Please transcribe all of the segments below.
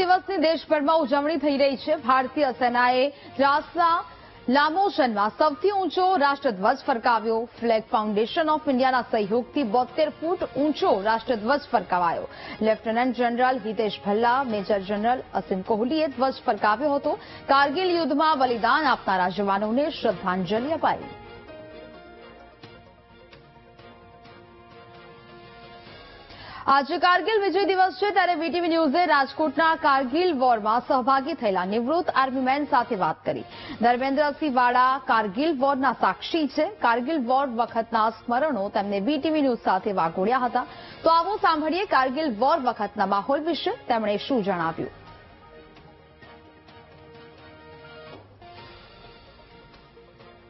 દિવસની દેશભરમાં ઉજવણી થઈ રહી છે. ભારતીય સેનાએ દ્રાસના લામોશનમાં સૌથી ઊંચો રાષ્ટ્રધ્વજ ફરકાવ્યો. ફ્લેગ ફાઉન્ડેશન ઓફ ઇન્ડિયાના સહયોગથી બોતેર ફૂટ ઊંચો રાષ્ટ્રધ્વજ ફરકાવાયો. Lieutenant general Hitesh Bhalla major general Aseem કોહલીએ ધ્વજ ફરકાવ્યો હતો. કારગિલ યુદ્ધમાં બલિદાન આપનારા જવાનોને શ્રદ્ધાંજલિ અપાઈ. આજે કારગિલ વિજય દિવસ છે ત્યારે વીટીવી ન્યૂઝે રાજકોટના કારગિલ વોરમાં સહભાગી થયેલા નિવૃત્ત આર્મીમેન સાથે વાત કરી. ધર્મેન્દ્રસિંહ વાડા કારગિલ વોરના સાક્ષી છે. કારગિલ વોર વખતના સ્મરણો તેમને વીટીવી ન્યૂઝ સાથે વાગોડ્યા હતા. તો આવો સાંભળીએ કારગિલ વોર વખતના માહોલ વિશે તેમણે શું જણાવ્યું.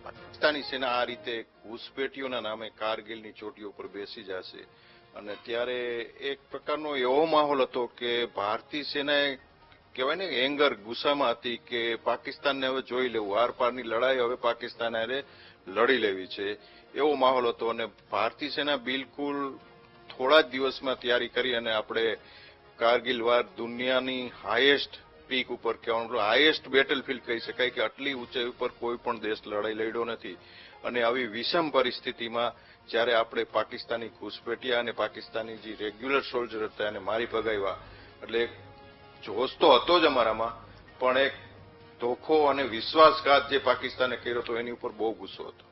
પાકિસ્તાની સેના આ રીતે ઘૂસપેટીઓના નામે કારગિલની ચોટીઓ પર બેસી જશે. અને ત્યારે એક પ્રકારનો એવો માહોલ હતો કે ભારતીય સેનાએ કહેવાય ને એંગર ગુસ્સામાં હતી કે પાકિસ્તાનને હવે જોઈ લેવું આર પારની લડાઈ હવે પાકિસ્તાન હારે લડી લેવી છે. એવો માહોલ હતો અને ભારતીય સેના બિલકુલ થોડા જ દિવસમાં તૈયારી કરી અને આપણે કારગિલ વાર દુનિયાની હાઈએસ્ટ પીક ઉપર કહેવાનું હાઈએસ્ટ બેટલફિલ્ડ કહી શકાય કે આટલી ઊંચાઈ ઉપર કોઈ પણ દેશ લડાઈ લડ્યો નથી. અને આવી વિષમ પરિસ્થિતિમાં જ્યારે આપણે પાકિસ્તાની ઘૂસપેટિયા અને પાકિસ્તાની જે રેગ્યુલર સોલ્જર હતા એને મારી ભગાવ્યા, એટલે જોશ તો હતો જ અમારામાં, પણ એક ધોખો અને વિશ્વાસઘાત જે પાકિસ્તાને કર્યો હતો, એની ઉપર બહુ ગુસ્સો હતો.